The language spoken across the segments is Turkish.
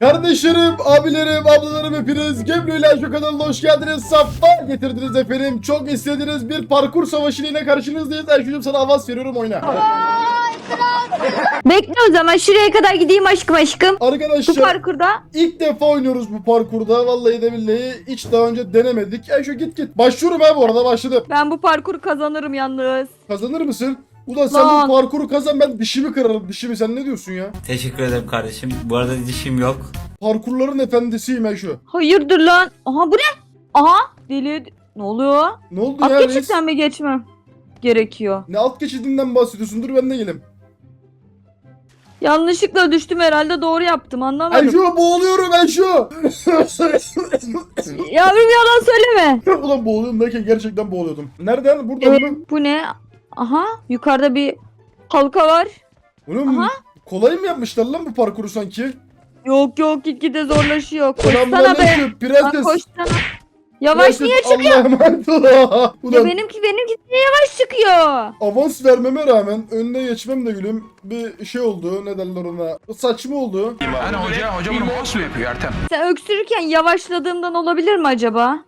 Kardeşlerim, abilerim, ablalarım hepiniz Gemli ile şu kanalına hoş geldiniz. Safa getirdiniz efendim. Çok istediğiniz bir parkur savaşı ile karşınızdayız. Erşucuğum sana avans veriyorum oyna. Bekle o zaman şuraya kadar gideyim aşkım aşkım. Bu Arkadaşlar parkurda. ilk defa oynuyoruz bu parkurda. Vallahi de billahi hiç daha önce denemedik. Erşu git git. Başlıyorum ha bu arada başladım. Ben bu parkuru kazanırım yalnız. Kazanır mısın? Ulan sen Lan. bu parkuru kazan ben dişimi kırarım. Dişimi sen ne diyorsun ya? Teşekkür ederim kardeşim. Bu arada dişim yok. Parkurların efendisiyim Erşu. Hayırdır lan? Aha bu ne? Aha deli. Ne oluyor? Ne oldu At ya reis? geçitten mi geçmem? Gerekiyor. Ne alt geçidinden bahsediyorsun? Dur ben de geleyim. Yanlışlıkla düştüm herhalde doğru yaptım anlamadım. Erşu boğuluyorum Erşu. Yavrum yalan söyleme. Ulan boğuluyorum derken gerçekten boğuluyordum. Nereden? Buradan Ee, mı? bu ne? Aha yukarıda bir halka var. Oğlum aha. kolay mı yapmışlar lan bu parkuru sanki? Yok yok gitgide zorlaşıyor. Koşsana be. Selamünaleyküm Lan prenses. koşsana. Yavaş Prenses, niye çıkıyor? Allah'a emanet ol. Ya Ulan benimki benimki niye yavaş çıkıyor? avans vermeme rağmen önüne geçmem de gülüm bir şey oldu. Ne derler ona? Saçma oldu. Yani hoca, hoca bunu mouse mu yapıyor Ertem? Sen öksürürken yavaşladığımdan olabilir mi acaba?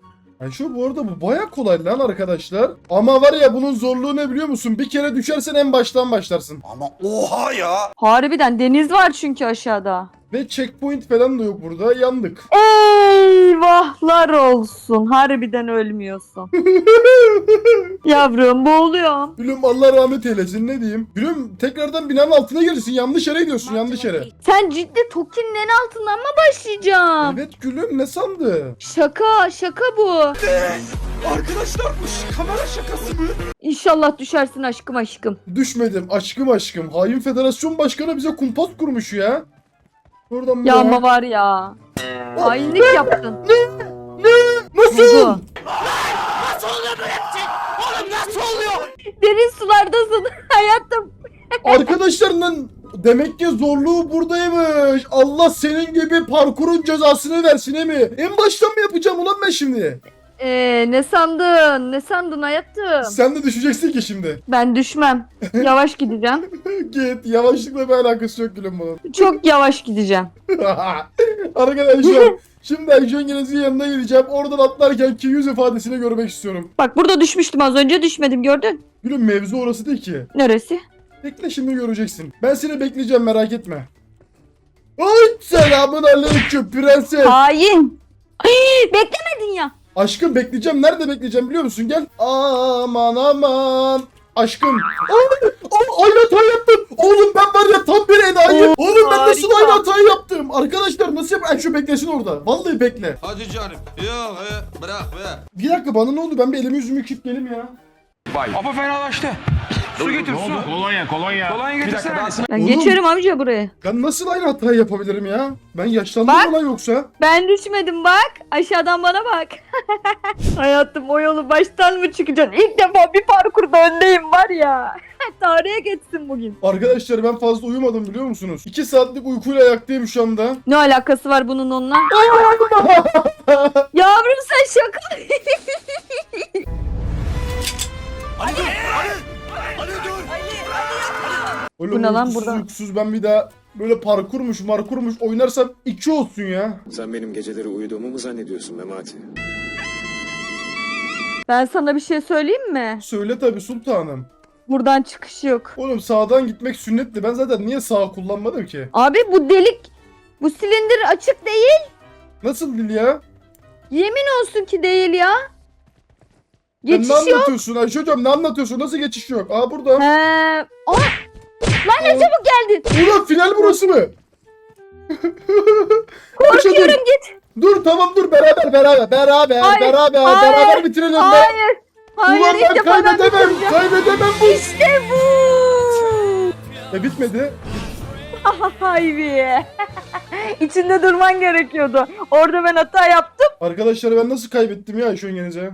Ay şu bu arada bu baya kolay lan arkadaşlar. Ama var ya bunun zorluğu ne biliyor musun? Bir kere düşersen en baştan başlarsın. Ama oha ya. Harbiden deniz var çünkü aşağıda. Ve checkpoint falan da yok burada. Yandık. Eyvahlar olsun. Harbiden ölmüyorsun. Yavrum boğuluyorum. Gülüm Allah rahmet eylesin ne diyeyim. Gülüm tekrardan binanın altına gelirsin. Yanlış yere gidiyorsun yanlış yere. Sen ciddi Toki'nin en altından mı başlayacaksın? Evet gülüm ne sandı? Şaka şaka bu. Arkadaşlar bu kamera şakası mı? İnşallah düşersin aşkım aşkım. Düşmedim aşkım aşkım. Hain federasyon başkanı bize kumpas kurmuş ya. Buradan Ya buraya. ama var ya. Hainlik yaptın. Nasıl? Oldu. Derin sulardasın hayatım. Arkadaşlar lan demek ki zorluğu buradaymış. Allah senin gibi parkurun cezasını versin mi? En baştan mı yapacağım ulan ben şimdi? Ee, ne sandın? Ne sandın hayatım? Sen de düşeceksin ki şimdi. Ben düşmem. Yavaş gideceğim. Git yavaşlıkla bir alakası yok gülüm bunun. Çok yavaş gideceğim. Arkadaşlar şimdi Ayşe Yengeniz'in yanına gideceğim. Oradan atlarken ki yüz ifadesini görmek istiyorum. Bak burada düşmüştüm az önce düşmedim gördün. Gülüm mevzu orası değil ki. Neresi? Bekle şimdi göreceksin. Ben seni bekleyeceğim merak etme. Ay selamun aleyküm prenses. Hain. Ay, beklemedin ya. Aşkım bekleyeceğim. Nerede bekleyeceğim biliyor musun? Gel. Aman aman. Aşkım. Ay, ay, aynı hatayı yaptım. Oğlum ben var ya tam bir enayi. Oğlum ben nasıl harika. aynı hatayı yaptım? Arkadaşlar nasıl yap? Ay şu beklesin orada. Vallahi bekle. Hadi canım. Yok e, bırak be. Bir dakika bana ne oldu? Ben bir elimi yüzümü yıkayıp ya. Vay. Apa fenalaştı. Su getir su. Kolonya kolonya. Kolonya getirsene. Ben Oğlum. geçiyorum amca buraya. Ben nasıl aynı hatayı yapabilirim ya? Ben yaşlandım Bak. mı lan yoksa? Ben düşmedim bak. Aşağıdan bana bak. Hayatım o yolu baştan mı çıkacaksın? İlk defa bir parkurda öndeyim var ya. Tarihe geçsin bugün. Arkadaşlar ben fazla uyumadım biliyor musunuz? 2 saatlik uykuyla ayaktayım şu anda. Ne alakası var bunun onunla? Yavrum sen şaka. Öyle Bu ne lan uykusuz burada? uykusuz ben bir daha böyle parkurmuş markurmuş oynarsam 2 olsun ya. Sen benim geceleri uyuduğumu mu zannediyorsun Memati? Ben sana bir şey söyleyeyim mi? Söyle tabi sultanım. Buradan çıkış yok. Oğlum sağdan gitmek sünnetti. Ben zaten niye sağ kullanmadım ki? Abi bu delik, bu silindir açık değil. Nasıl dil ya? Yemin olsun ki değil ya. Geçiş ne yok. anlatıyorsun Ayşe hocam ne anlatıyorsun? Nasıl geçiş yok? Aa burada. He. Aa, lan ne çabuk geldin. Ulan final burası mı? Ayşe dur. Korkuyorum git. Dur tamam dur beraber beraber beraber Hayır, beraber hayır, beraber bitirelim. be. Hayır. Hayır Ulan ilk ben defa ben kaybedemem. bitireceğim. Kaybedemem bu. İşte bu. E bitmedi. Haybi. İçinde durman gerekiyordu. Orada ben hata yaptım. Arkadaşlar ben nasıl kaybettim ya Ayşe Yengeniz'e?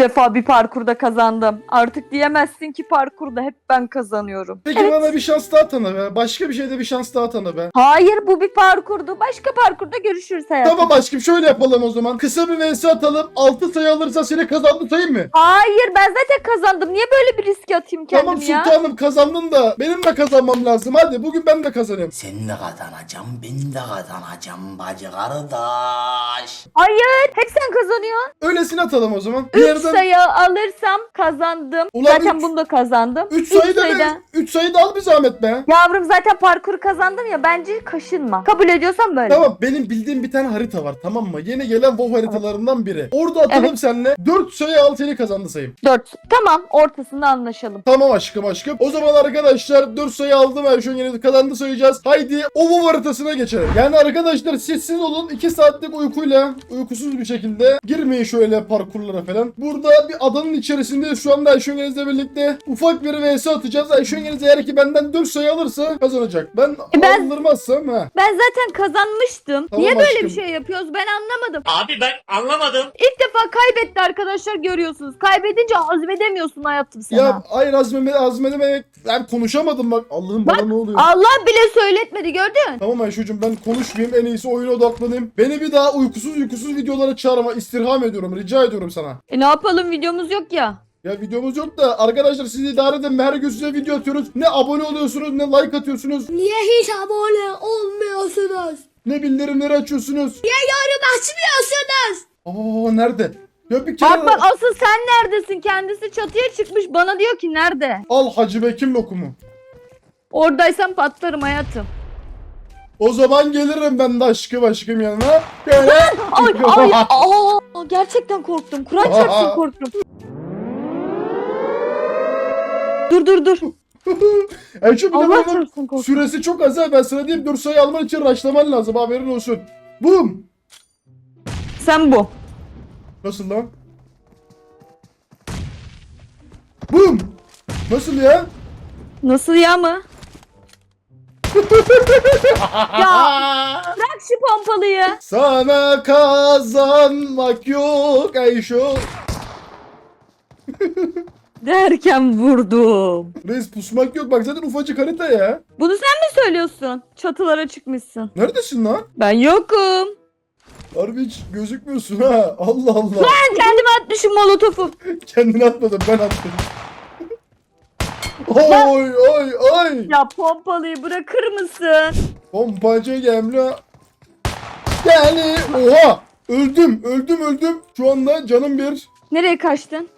İlk defa bir parkurda kazandım. Artık diyemezsin ki parkurda hep ben kazanıyorum. Peki Evet. bana bir şans daha tanı be. Başka bir şeyde bir şans daha tanı be. Hayır bu bir parkurdu. Başka parkurda görüşürüz hayatım. Tamam aşkım şöyle yapalım o zaman. Kısa bir vs atalım. 6 sayı alırsa seni kazandı sayayım mı? Hayır ben zaten kazandım. Niye böyle bir riske atayım kendim tamam ya? sultanım kazandın da benim de kazanmam lazım. Hadi bugün ben de kazanayım. Sen de kazanacağım, ben de kazanacağım bacı kardeş. Hayır hep sen kazanıyorsun. Öylesine atalım o zaman. Bir 3 yerden sayı alırsam kazandım. Ulan zaten üç- bunu da kazandım. 3 İlk sayı da sayıda- 3 sayı da al bir zahmet be. Yavrum zaten parkuru kazandım ya bence kaşınma. Kabul ediyorsan böyle. Tamam benim bildiğim bir tane harita var tamam mı? Yeni gelen WoW haritalarından biri. Orada atalım Evet. seninle. 4 sayı al seni kazandı sayayım. 4. Tamam ortasında anlaşalım. Tamam aşkım aşkım. O zaman arkadaşlar 4 sayı aldım ben şu an yeni kazandı sayacağız. Haydi o WoW haritasına geçelim. Yani arkadaşlar sessiz olun. 2 saatlik uykuyla uykusuz bir şekilde girmeyin şöyle parkurlara falan. Burada bir adanın içerisinde şu anda Ayşengeniz'le birlikte ufak bir vs atacağız. Ayşengeniz eğer ki benden 4 sayı alırsa kazanacak. Ben, E ben- aldırmazsam ha. Ben zaten kazanmıştım. Tamam Niye böyle aşkım. bir şey yapıyoruz ben anlamadım. Abi ben anlamadım. İlk defa kaybetti arkadaşlar görüyorsunuz. Kaybedince hazmedemiyorsun hayatım sana. Ya hayır azmeme azmedememek ben konuşamadım bak. Allah'ım bana ne oluyor? Allah bile söyletmedi gördün. Tamam Ayşe'cim ben konuşmayayım en iyisi oyuna odaklanayım. Beni bir daha uykusuz uykusuz videolara çağırma istirham ediyorum rica ediyorum sana. E ne yapalım videomuz yok ya. Ya videomuz yok da arkadaşlar siz idare edin her gün size video atıyoruz. Ne abone oluyorsunuz ne like atıyorsunuz Niye hiç abone olmuyorsunuz? ne bildirimleri açıyorsunuz. Niye yorum açmıyorsunuz? Aa nerede? Ya bir kere Bak bak asıl sen neredesin? Kendisi çatıya çıkmış bana diyor ki nerede? al Hacı Bekir lokumu. Oradaysan patlarım hayatım. O zaman gelirim ben de aşkım aşkım yanına. Böyle. Ay ay aa gerçekten korktum. Kur'an çarpsın korktum. Dur dur dur. Ayşe bir de Allah bunun çarpsın korktum. süresi çok az ha ben sana diyeyim 4 sayı alman için raşlaman lazım haberin olsun. Bum. Sen bu. Nasıl lan? Bum. Nasıl ya? Nasıl ya mı? Ya bırak şu pompalıyı. Sana kazanmak yok Ayşo. Derken vurdum. Reis pusmak yok bak zaten ufacık harita ya. Bunu sen mi söylüyorsun? Çatılara çıkmışsın. Neredesin lan? Ben yokum. Harbi hiç gözükmüyorsun ha. Allah Allah. Ben kendime atmışım molotofu. Kendini atmadın ben attım. Oy oy oy. Ya pompalıyı bırakır mısın? Pompacı gemle. Yani oha. Öldüm öldüm öldüm. Şu anda canım bir. Nereye kaçtın?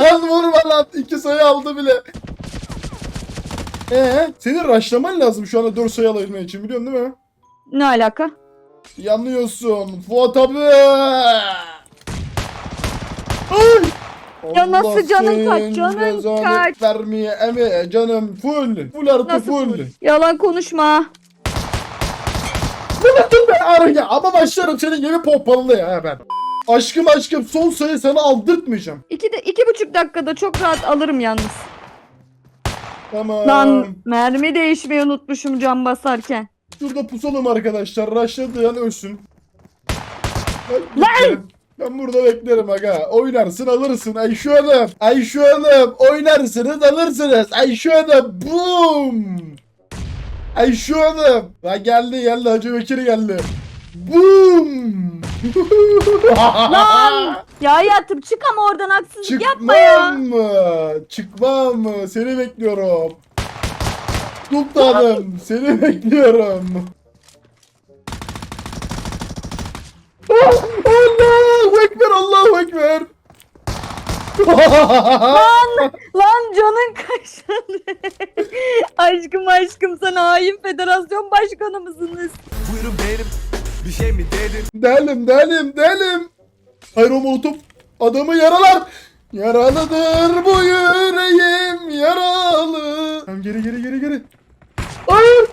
Lan vurma lan. İki sayı aldı bile. Ee, senin raşlaman lazım şu anda 4 sayı alabilmen için biliyorsun değil mi? Ne alaka? Yanlıyorsun. Fuat abi. Ay! Ya nasıl Allah canın kaç, canın cezanı kaç? Vermeye eme canım full. Full artı Nasıl full. full? Yalan konuşma. Bırakın be arı ya ama başlarım senin gibi pompalı ya ben. Aşkım aşkım son sayı sana aldırtmayacağım. İki, de, iki buçuk dakikada çok rahat alırım yalnız. Tamam. Lan mermi değişmeyi unutmuşum cam basarken. Şurada pusalım arkadaşlar. Raşladıyan ölsün. Ben, Lan! Ben burada beklerim aga. Oynarsın alırsın Ayşe Hanım. Ayşe Hanım oynarsınız alırsınız. Ayşe Hanım boom. Ayşe Hanım. Ha geldi geldi Hacı Bekir geldi. Boom. Lan! Ya hayatım çık ama oradan haksızlık yapma ya. Çıkmam mı? Çıkmam mı? Seni bekliyorum. Sultanım seni bekliyorum. Allahu Ekber Allahu Ekber. Lan canın kaşındı. aşkım aşkım sen hain federasyon başkanı mısınız? Buyurun benim. Bir şey mi dedin? delim delim delim. Hayır o molotof adamı yaralar. Yaralıdır bu yüreğim yaralı. Tamam geri geri geri geri. Hayır.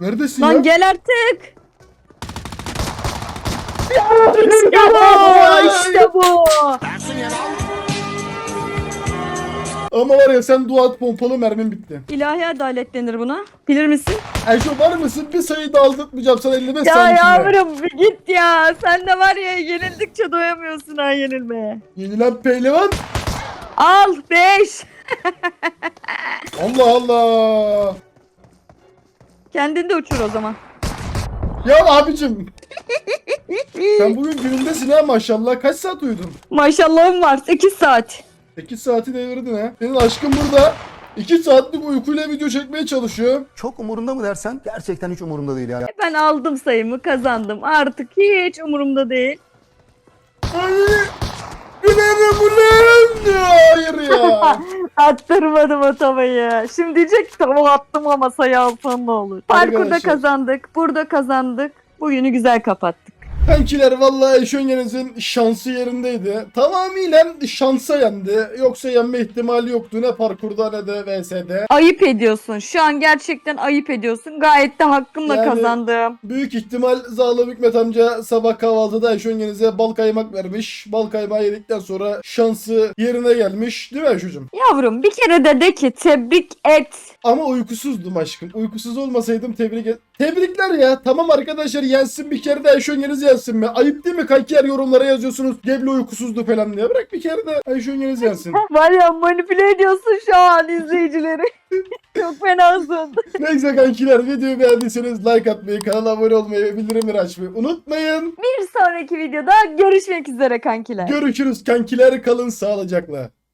Neredesin ya? Lan gel artık. İşte bu. İşte bu. Ama var ya sen dua et pompalı mermin bitti. İlahi adalet denir buna. Bilir misin? Ayşe var mısın? Bir sayı da aldırtmayacağım sana 55 Ya yavrum bir git ya. Sen de var ya yenildikçe doyamıyorsun ha yenilmeye. Yenilen pehlivan. Al 5. Allah Allah. Kendin de uçur o zaman. Ya abicim. Sen bugün günündesin ha maşallah. Kaç saat uyudun? Maşallahım var 8 saat. 8 saati devirdin ha. Senin aşkın burada 2 saatlik uykuyla video çekmeye çalışıyor. Çok umurunda mı dersen gerçekten hiç umurumda değil yani. Ben aldım sayımı kazandım. Artık hiç umurumda değil. Ay, Gülerim ulan. Hayır ya. Attırmadım o tavayı. Şimdi diyecek ki tava attım ama sayı alsan ne olur. Parkurda Arkadaşlar. kazandık. Burada kazandık. Bugünü güzel kapattık. Kankiler vallahi Eşöngeniz'in şansı yerindeydi. Tamamıyla şansa yendi. Yoksa yenme ihtimali yoktu ne parkurda ne de VS'de. Ayıp ediyorsun. Şu an gerçekten ayıp ediyorsun. Gayet de hakkımla Yani- kazandım. Büyük ihtimal Zağlı Hikmet amca sabah kahvaltıda Eşöngeniz'e bal kaymak vermiş. Bal kaymağı yedikten sonra şansı yerine gelmiş. Değil mi Eşocuğum? Yavrum bir kere de de ki tebrik et. Ama uykusuzdum aşkım. Uykusuz olmasaydım tebrik et. Tebrikler ya. Tamam arkadaşlar yensin bir kere de Eşöngeniz yensin mi? Ayıp değil mi? Kankiler yorumlara yazıyorsunuz. Gebli uykusuzdu falan diye. Bırak bir kere de Eşöngeniz yensin. Var ya manipüle ediyorsun şu an izleyicileri. Çok fenasın. Neyse kankiler videoyu beğendiyseniz like atmayı, kanala abone olmayı ve bildirimleri açmayı unutmayın. Bir sonraki videoda görüşmek üzere kankiler. Görüşürüz kankiler kalın sağlıcakla.